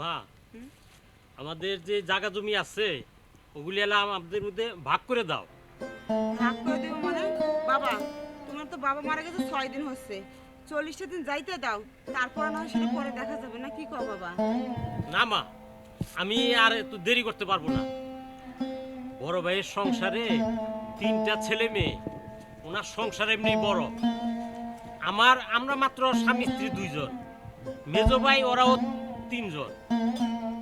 মা আমাদের যে জায়গা জমি আছে ওগুলি এলা আমাদের মধ্যে ভাগ করে দাও। ভাগ করে দেবো মানে? বাবা তোমার তো বাবা মারা গেছে ছয় দিন হচ্ছে। চল্লিশটা দিন যাইতে দাও তারপর না সেটা পরে দেখা যাবে না কি কো বাবা? না মা আমি আর একটু দেরি করতে পারব না। বড় ভাইয়ের সংসারে তিনটা ছেলে মেয়ে ওনার সংসার এমনি বড়। আমার আমরা মাত্র স্বামী স্ত্রী দুইজন। মেজ ভাই ওরাও তিনজন।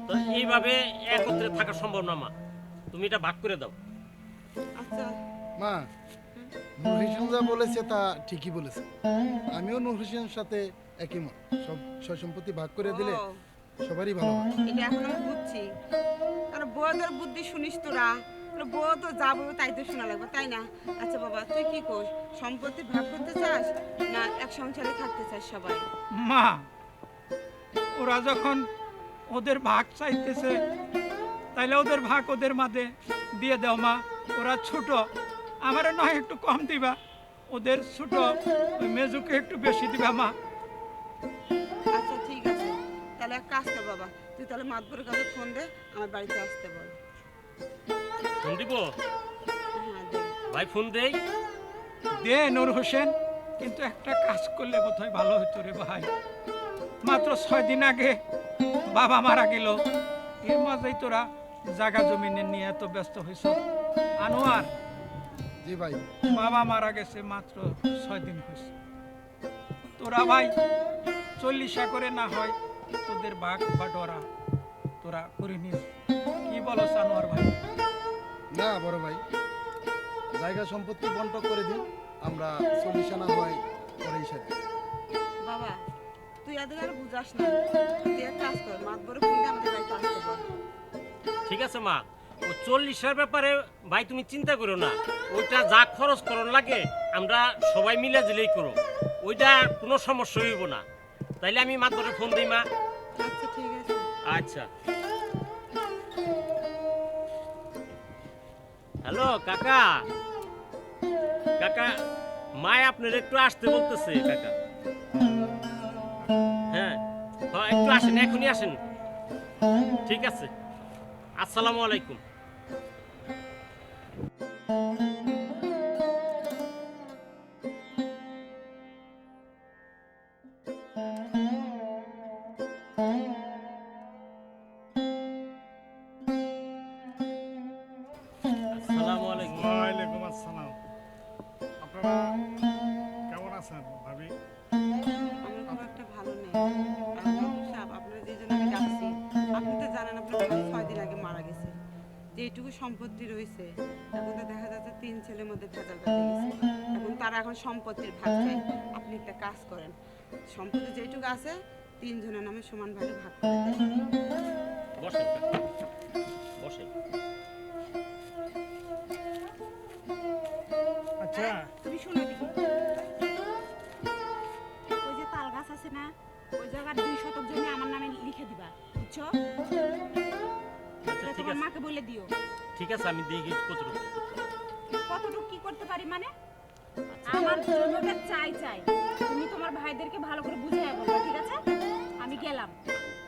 তো এইভাবে একত্রে থাকা সম্ভব না মা। তুমি এটা ভাগ করে দাও। আচ্ছা। মা নূর হোসেন যা বলেছে তা ঠিকই বলেছে। আমিও নূর হোসেনের সাথে একই মত। সব সয় সম্পত্তি ভাগ করে দিলে ও, সবারই ভালো হয়। এটা এখন আমি বুঝছি। আর বউদের বুদ্ধি শুনিস তোরা তোর বউ তো যা বলবে তাই তো শোনা লাগবে তাই না? আচ্ছা বাবা তুই কি কোস সম্পত্তি ভাগ করতে চাস না এক সংসারে থাকতে চাস সবাই? মা ওরা যখন ওদের ভাগ চাইতেছে তাইলে ওদের ভাগ ওদের মাঝে দিয়ে দাও মা। ওরা ছোট আমার নয় একটু কম দিবা। ওদের ছোট ওই মেজুকে একটু বেশি দিবা মা। আচ্ছা ঠিক আছে। তাহলে এক কাজ কর বাবা তুই তাহলে মাতবরের কাছে ফোন দে আমার বাড়িতে আসতে বল। ফোন দিব? হ্যাঁ ভাই ফোন দেই? দে নূর হোসেন কিন্তু একটা কাজ করলে বোধহয় ভালো হতো রে ভাই। মাত্র ছয় দিন আগে বাবা মারা গেল। এর মাঝেই তোরা জায়গা জমিনে নিয়ে এত ব্যস্ত হয়েছ আনোয়ার জি ভাই। বাবা মারা গেছে মাত্র ছয় দিন হয়েছে তোরা ভাই চল্লিশা করে না হয় তোদের বাঘ বা ডরা তোরা করে নিস। কি বলো সানোয়ার ভাই? না বড় ভাই। জায়গা সম্পত্তি বন্টন করে দিন আমরা চল্লিশ না হয় হিসাবে বাবা তুই এদের আর বুঝাস না। তুই এক কাজ কর মাতবরের ফোন আমাদের বাড়িতে আসতে বল। ঠিক আছে মা। ও চল্লিশের ব্যাপারে ভাই তুমি চিন্তা করো না। ওইটা যা খরচ করন লাগে আমরা সবাই মিলে দিলেই করো ওইটা কোনো সমস্যা হইব না। তাইলে আমি মাত্র ফোন দিই মা। আচ্ছা ঠিক আছে। আচ্ছা। হ্যালো কাকা। কাকা মায় আপনার একটু আসতে বলতেছে কাকা। আসেন এখনই আসেন। ঠিক আছে। আসসালামু আলাইকুম। আসসালামু আলাইকুম। ওয়ালাইকুম আসসালাম। আপনারা কেমন আছেন ভাবি? একটা ভালো নেই। আপনার ভাই ছয় দিন আগে মারা গেছে। যেটুকু সম্পত্তি রয়েছে এখন তো দেখা যাচ্ছে তিন ছেলের মধ্যে ভেজাল বেঁধে গেছে। এখন তারা এখন সম্পত্তির ভাগ চাই আপনি একটা কাজ করেন। সম্পত্তি যেটুকু আছে তিনজনের নামে সমানভাবে ভাগ করে দেন। বসেন। বসেন। আচ্ছা। তুমি শোনো দেখি ওই যে তাল গাছ আছে না ওই জায়গার দুই শতক জমি আমার নামে লিখে দিবা। বুঝছ আচ্ছা ঠিক তোমার আছে। মাকে বলে দিও। ঠিক আছে আমি দেখি কতটুকু? কতটুকু কি করতে পারি মানে? আমার জমিটা চাই চাই। তুমি তোমার ভাইদেরকে ভালো করে বুঝিয়ে বলবা ঠিক আছে? আমি গেলাম।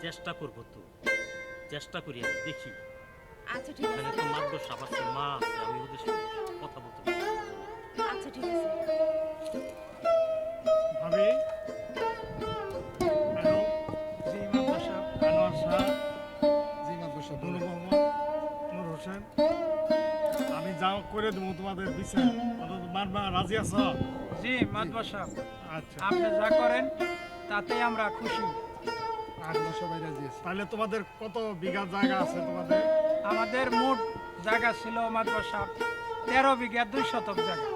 চেষ্টা করব তো। চেষ্টা করি আমি দেখি। আচ্ছা ঠিক এখানে আছে তো মাদ্র সাপ আছে মা আছে আমি ওদের সাথে কথা বলতে পারি আচ্ছা ঠিক আছে। ভাবি? করে দেবো তোমাদের বিচার। মানবা রাজি আছো? জি মাদ্রাসা। সাহেব, আচ্ছা। আপনি যা করেন তাতেই আমরা খুশি। আমরা সবাই রাজি আছি। তাহলে তোমাদের কত বিঘা জায়গা আছে তোমাদের? আমাদের মোট জায়গা ছিল মাদ্রাসা তেরো বিঘা দুই শতক জায়গা।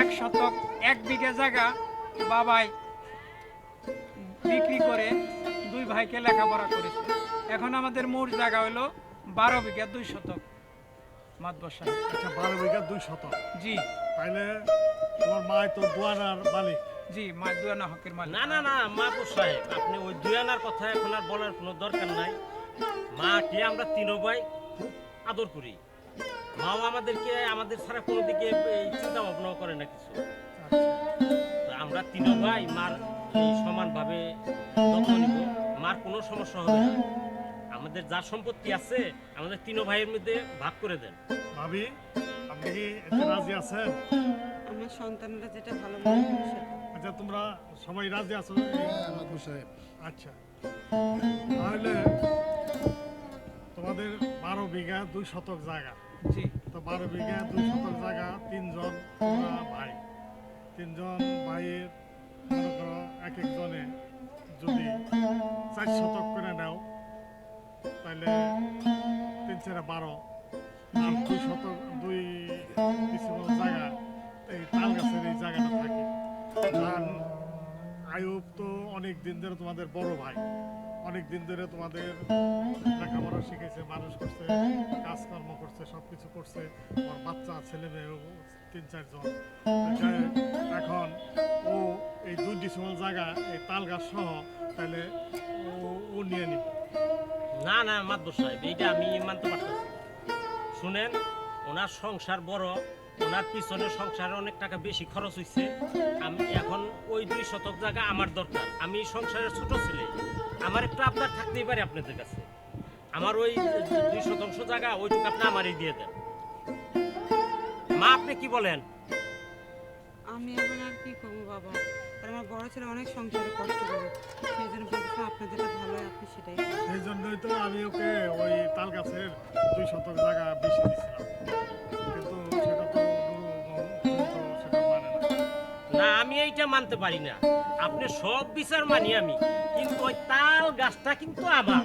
এক শতক এক বিঘা জায়গা বাবাই বিক্রি করে দুই ভাইকে লেখাপড়া করেছে। এখন আমাদের মোট জায়গা হলো বারো বিঘা দুই শতক। মাদ্রাসা আচ্ছা বারো বিঘা দুই শত জি। তাইলে তোমার মায় তো দোয়ানার মালিক। জি মাদুয়ানা হকের মালিক। না না না মাপুর সাহেব আপনি ওই দুই আনার কথা এখন আর বলার কোনো দরকার নাই। মাকে আমরা তিনো ভাই খুব আদর করি। মাও আমাদেরকে আমাদের ছাড়া কোনো দিকে চিন্তা ভাবনাও করে না কিছু। আমরা তিনো ভাই মার সমানভাবে যত্ন নিব। আমার কোনো সমস্যা হবে না। আমাদের যা সম্পত্তি আছে আমাদের তিনো ভাইয়ের মধ্যে ভাগ করে দেন। ভাবি আপনি কি এতে রাজি আছেন? আমার সন্তানরা যেটা ভালো মনে করে সেটা। আচ্ছা তোমরা সবাই রাজি আছো? হ্যাঁ মাদবর সাহেব। আচ্ছা। তাহলে তোমাদের বারো বিঘা দুই শতক জায়গা। জি। তো বারো বিঘা দুই শতক জায়গা তিনজন তোমরা ভাই। তিনজন ভাইয়ের মনে করো এক একজনে যদি চার শতক করে নাও। তাহলে তিন চারে বারো, আর দুই ডিসেম্বর জায়গা, এই তাল গাছের এই জায়গাটা থাকে। আর আয়ুব তো অনেক দিন ধরে তোমাদের বড় ভাই, অনেক দিন ধরে তোমাদের লেখাপড়া শিখেছে, মানুষ করছে, কাজকর্ম করছে সব কিছু করছে। আমার বাচ্চা, ছেলে মেয়েও তিন চারজন। এখন ও এই দুই ডিসেম্বর জায়গা, এই তাল গাছ সহ তাহলে ও নিয়ে নিবে। না না মাদবর সাহেব, এইটা আমি মানতে পারতেছি শুনেন, ওনার সংসার বড়, ওনার পিছনে সংসারে অনেক টাকা বেশি খরচ হয়েছে আমি এখন ওই দুই শতক জায়গা আমার দরকার। আমি সংসারের ছোট ছেলে। আমার একটু আপনার থাকতেই পারে আপনাদের কাছে। আমার ওই দুই শতাংশ জায়গা, ওইটুকু আপনি আমারই দিয়ে দেন। মা, আপনি কি বলেন? আমি এখন আর কি করব, বাবা? আর আমার বড় ছেলে অনেক সংসারে কষ্ট করে। সেই জন্য বলছি আপনার যেটা ভালো হয় আপনি সেটাই সেই জন্যই তো আমি ওকে ওই তাল গাছের দুই শতক জায়গা বেশি কিন্তু সেটা তো মানে না না আমি এইটা মানতে পারি না। আপনি সব বিচার মানি আমি কিন্তু ওই তাল গাছটা কিন্তু আমার।